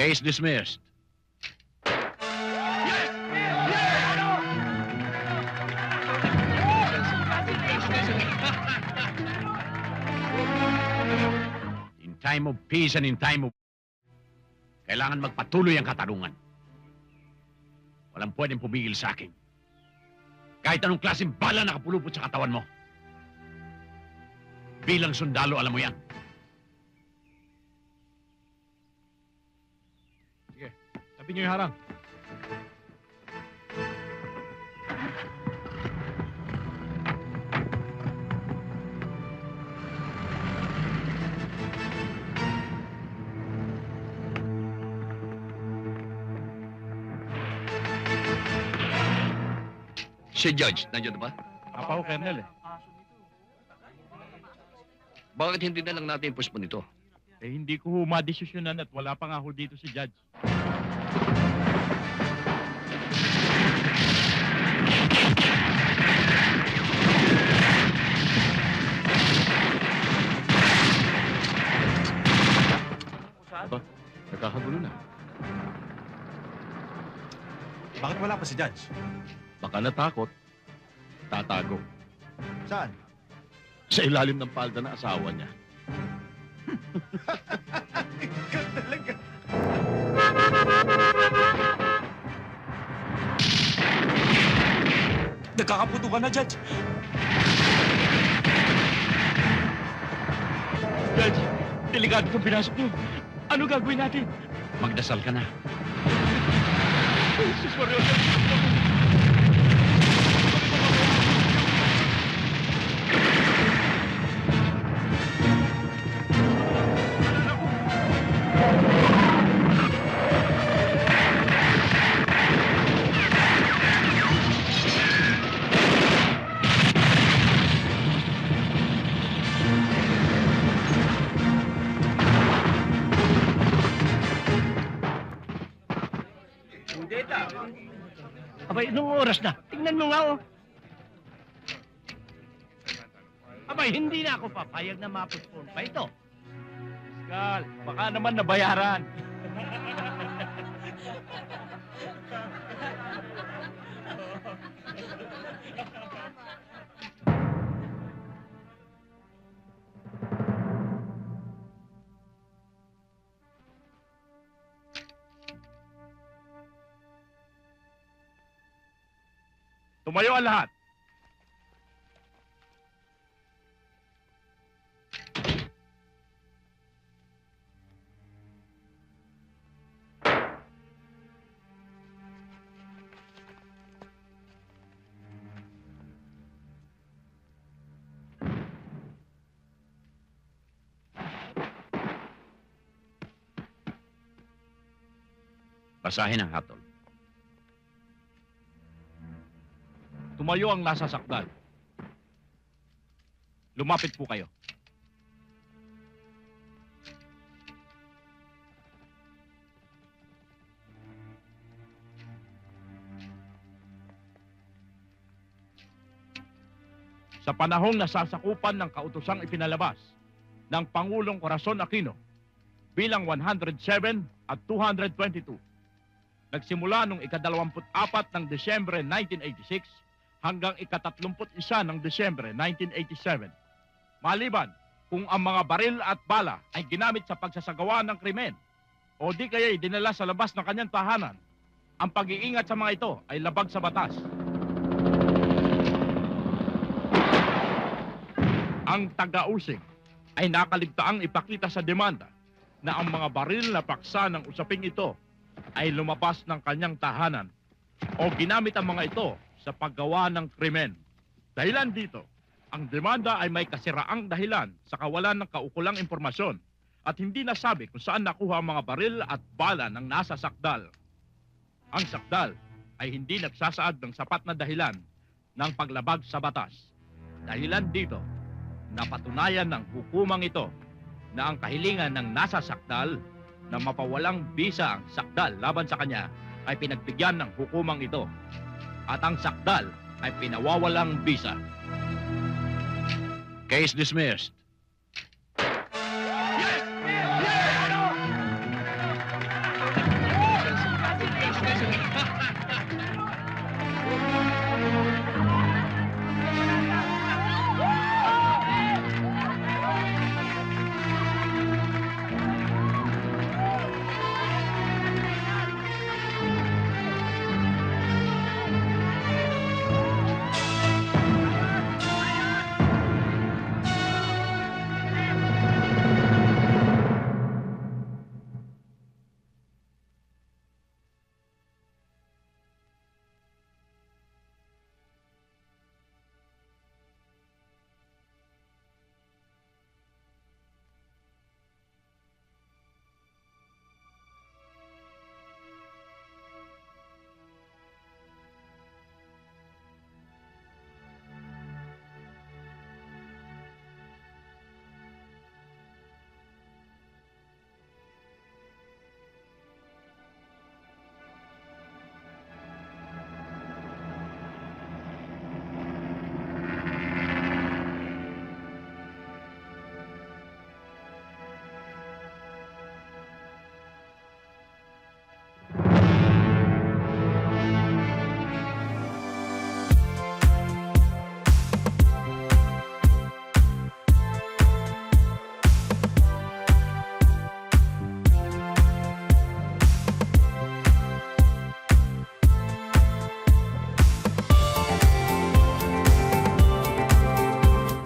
Case dismissed. In time of peace and in time of... Kailangan magpatuloy ang katarungan. Walang pwedeng pumigil sa akin. Kahit anong klaseng bala nakapulupot sa katawan mo. Bilang sundalo, alam mo yan. Sabi niyo yung harang. Si Judge, nandiyan na ba? Papa ko, Colonel eh. Bakit hindi na lang natin postpone ito? Eh, hindi ko ho madesisyonan at wala pa nga ho dito si Judge. Aba, nagkakagulo na. Bakit wala pa si Judge? Baka natakot. Tatago. Saan? Sa ilalim ng palda ng asawa niya. Nagkakaputo ka na, Judge. Judge, delikado itong pinasok niyo. Ano gagawin natin? Magdasal ka na. Jesus Maria. Abay, anong oras na? Tingnan mo nga, oh. Abay, hindi na ako papayag na mapospone pa ito. Pascal, baka naman nabayaran. Tumayo ang lahat. Basahin ang hatol. Tumayo ang nasa sakdal. Lumapit po kayo. Sa panahong nasasakupan ng kautosang ipinalabas ng Pangulong Corazon Aquino bilang 107 at 222 nagsimula noong ikadalawamput-apat ng Desyembre 1986 hanggang ikatatlumput isa ng Desyembre 1987. Maliban kung ang mga baril at bala ay ginamit sa pagsasagawa ng krimen o di kaya dinala sa labas ng kanyang tahanan, ang pag-iingat sa mga ito ay labag sa batas. Ang taga-usig ay nakaligtaang ipakita sa demanda na ang mga baril na paksa ng usaping ito ay lumabas ng kanyang tahanan o ginamit ang mga ito sa paggawa ng krimen. Dahilan dito, ang demanda ay may kasiraang dahilan sa kawalan ng kaukulang impormasyon at hindi nasabi kung saan nakuha ang mga baril at bala ng nasa sakdal. Ang sakdal ay hindi nagsasaad ng sapat na dahilan ng paglabag sa batas. Dahilan dito, napatunayan ng hukumang ito na ang kahilingan ng nasa sakdal na mapawalang bisa ang sakdal laban sa kanya ay pinagbigyan ng hukumang ito at ang sakdal ay pinawawalang bisa. Case dismissed. Yes! Yes! Yes! Ano?